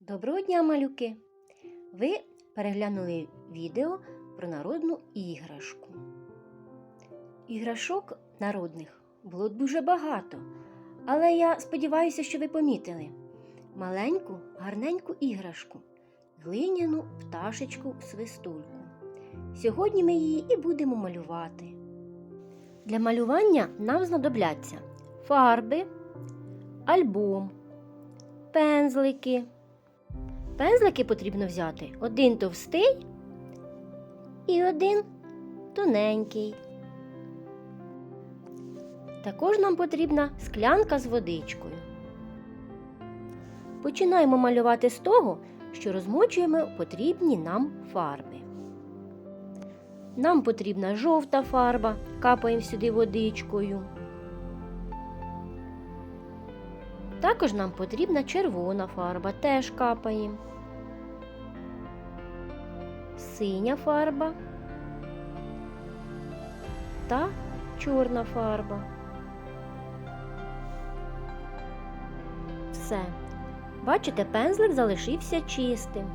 Доброго дня, малюки! Ви переглянули відео про народну іграшку. Іграшок народних було дуже багато, але я сподіваюся, що ви помітили маленьку, гарненьку іграшку, глиняну пташечку свистульку. Сьогодні ми її і будемо малювати. Для малювання нам знадобляться фарби, альбом, пензлики. Пензлики потрібно взяти один товстий і один тоненький. Також нам потрібна склянка з водичкою. Починаємо малювати з того, що розмочуємо потрібні нам фарби. Нам потрібна жовта фарба, капаємо сюди водичкою. Також нам потрібна червона фарба, теж капаємо. Синя фарба та чорна фарба. Все. Бачите, пензлик залишився чистим.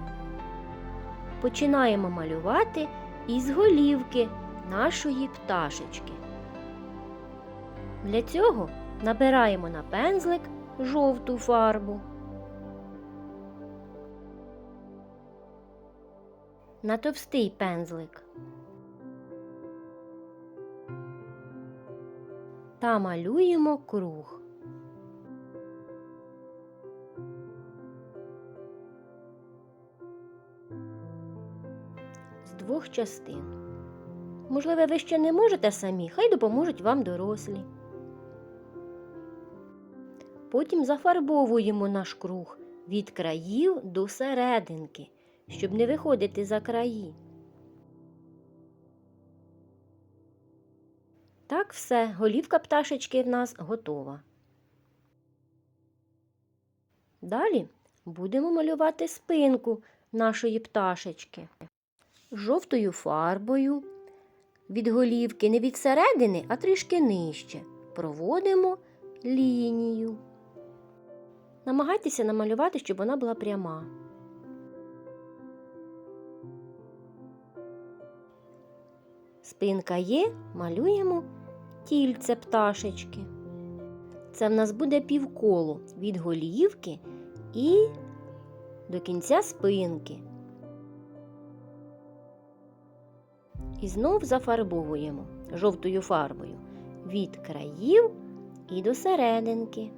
Починаємо малювати із голівки нашої пташечки. Для цього набираємо на пензлик жовту фарбу. На товстий пензлик. Та малюємо круг. З двох частин. Можливо, ви ще не можете самі, хай допоможуть вам дорослі. Потім зафарбовуємо наш круг від країв до серединки, щоб не виходити за краї. Так все, голівка пташечки в нас готова. Далі будемо малювати спинку нашої пташечки жовтою фарбою. Від голівки не від середини, а трішки нижче. Проводимо лінію. Намагайтеся намалювати, щоб вона була пряма. Спинка є, малюємо тільце пташечки. Це в нас буде півколо від голівки і до кінця спинки. І знов зафарбовуємо жовтою фарбою від країв і до серединки.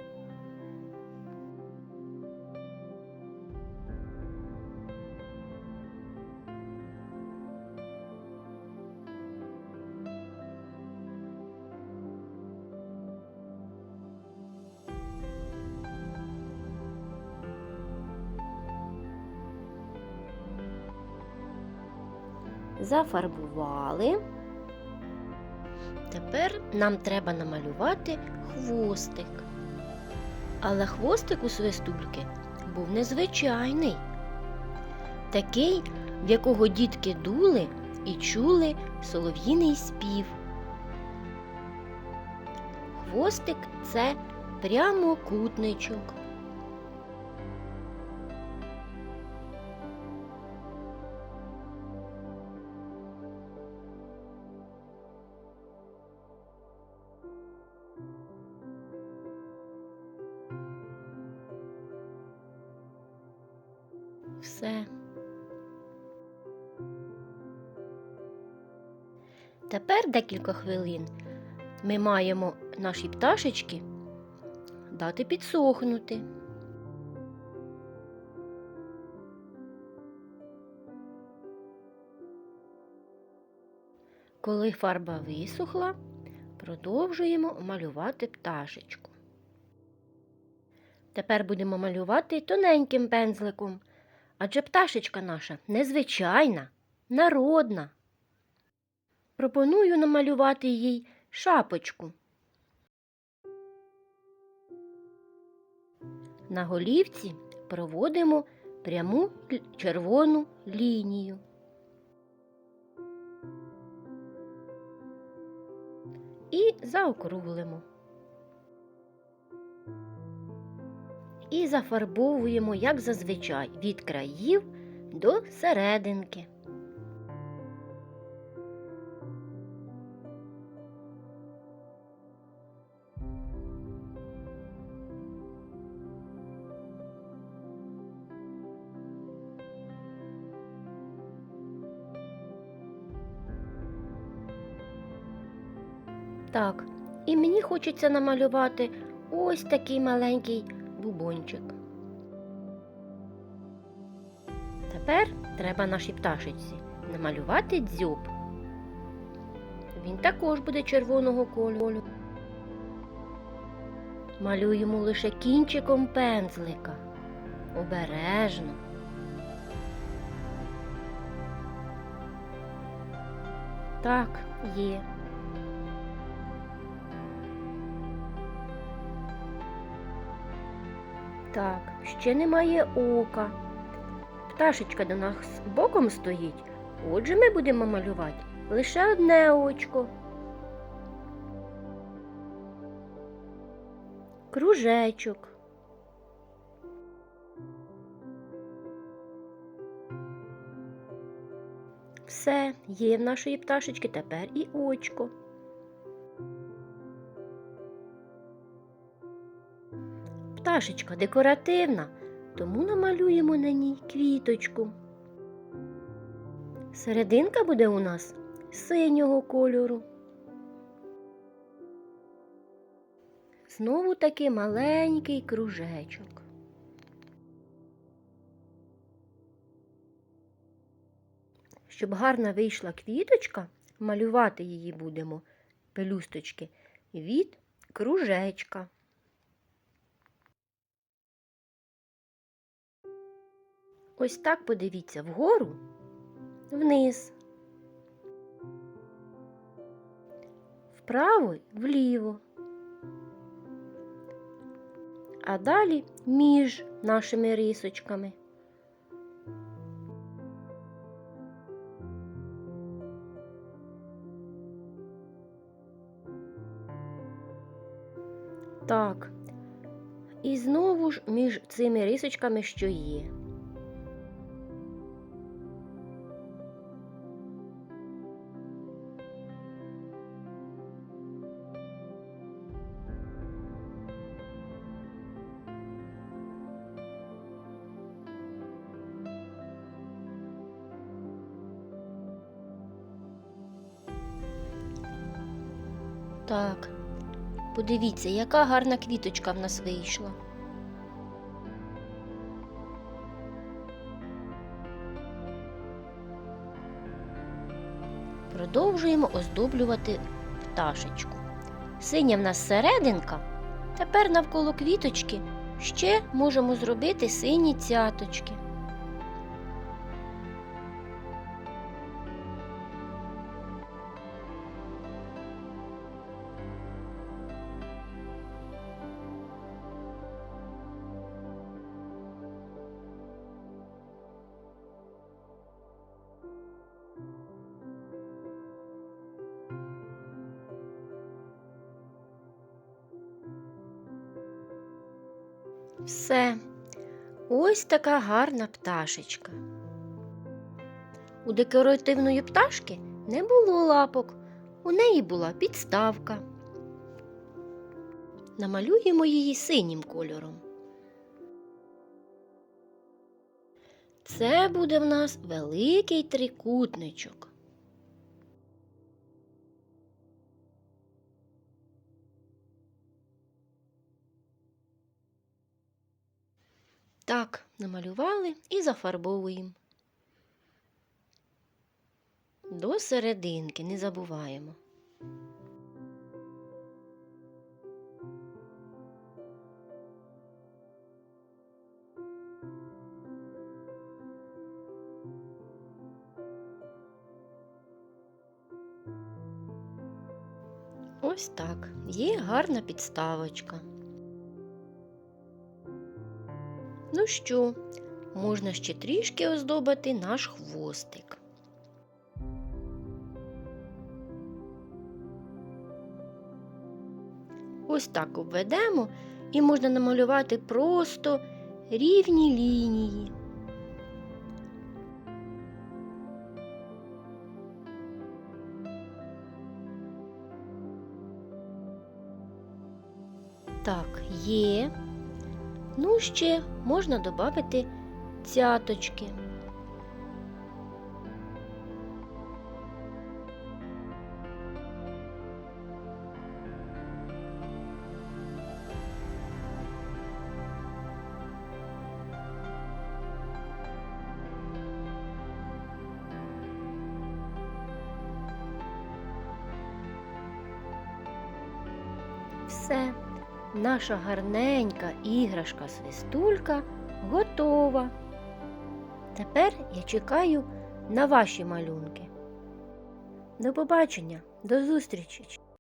Зафарбували. Тепер нам треба намалювати хвостик. Але хвостик у свистульки був незвичайний. Такий, в якого дітки дули і чули солов'їний спів. Хвостик це прямокутничок. Все. Тепер декілька хвилин ми маємо наші пташечки дати підсохнути. Коли фарба висохла, продовжуємо малювати пташечку. Тепер будемо малювати тоненьким пензликом, адже пташечка наша незвичайна, народна. Пропоную намалювати їй шапочку. На голівці проводимо пряму червону лінію. І заокруглимо. І зафарбовуємо, як зазвичай, від країв до серединки. Так, і мені хочеться намалювати ось такий маленький бубончик. Тепер треба нашій пташечці намалювати дзьоб. Він також буде червоного кольору. Малюємо лише кінчиком пензлика. Обережно. Так, є. Так, ще немає ока. Пташечка до нас боком стоїть. Отже, ми будемо малювати лише одне очко. Кружечок. Все, є в нашої пташечки тепер і очко. Пташечка декоративна, тому намалюємо на ній квіточку. Серединка буде у нас синього кольору. Знову таки маленький кружечок. Щоб гарна вийшла квіточка, малювати її будемо пелюсточки від кружечка. Ось так подивіться вгору, вниз, вправо вліво. А далі між нашими рисочками. Так. І знову ж між цими рисочками, що є. Так, подивіться, яка гарна квіточка в нас вийшла. Продовжуємо оздоблювати пташечку. Синя в нас серединка. Тепер навколо квіточки ще можемо зробити сині цяточки. Все. Ось така гарна пташечка. У декоративної пташки не було лапок, у неї була підставка. Намалюємо її синім кольором. Це буде в нас великий трикутничок. Так, намалювали і зафарбовуємо. До серединки не забуваємо. Ось так. Є гарна підставочка. Ну що, можна ще трішки оздобити наш хвостик. Ось так обведемо і можна намалювати просто рівні лінії. Так, є. Ну, ще можна додати цяточки. Все, наша гарненька іграшка свистулька готова. Тепер я чекаю на ваші малюнки. До побачення, до зустрічі!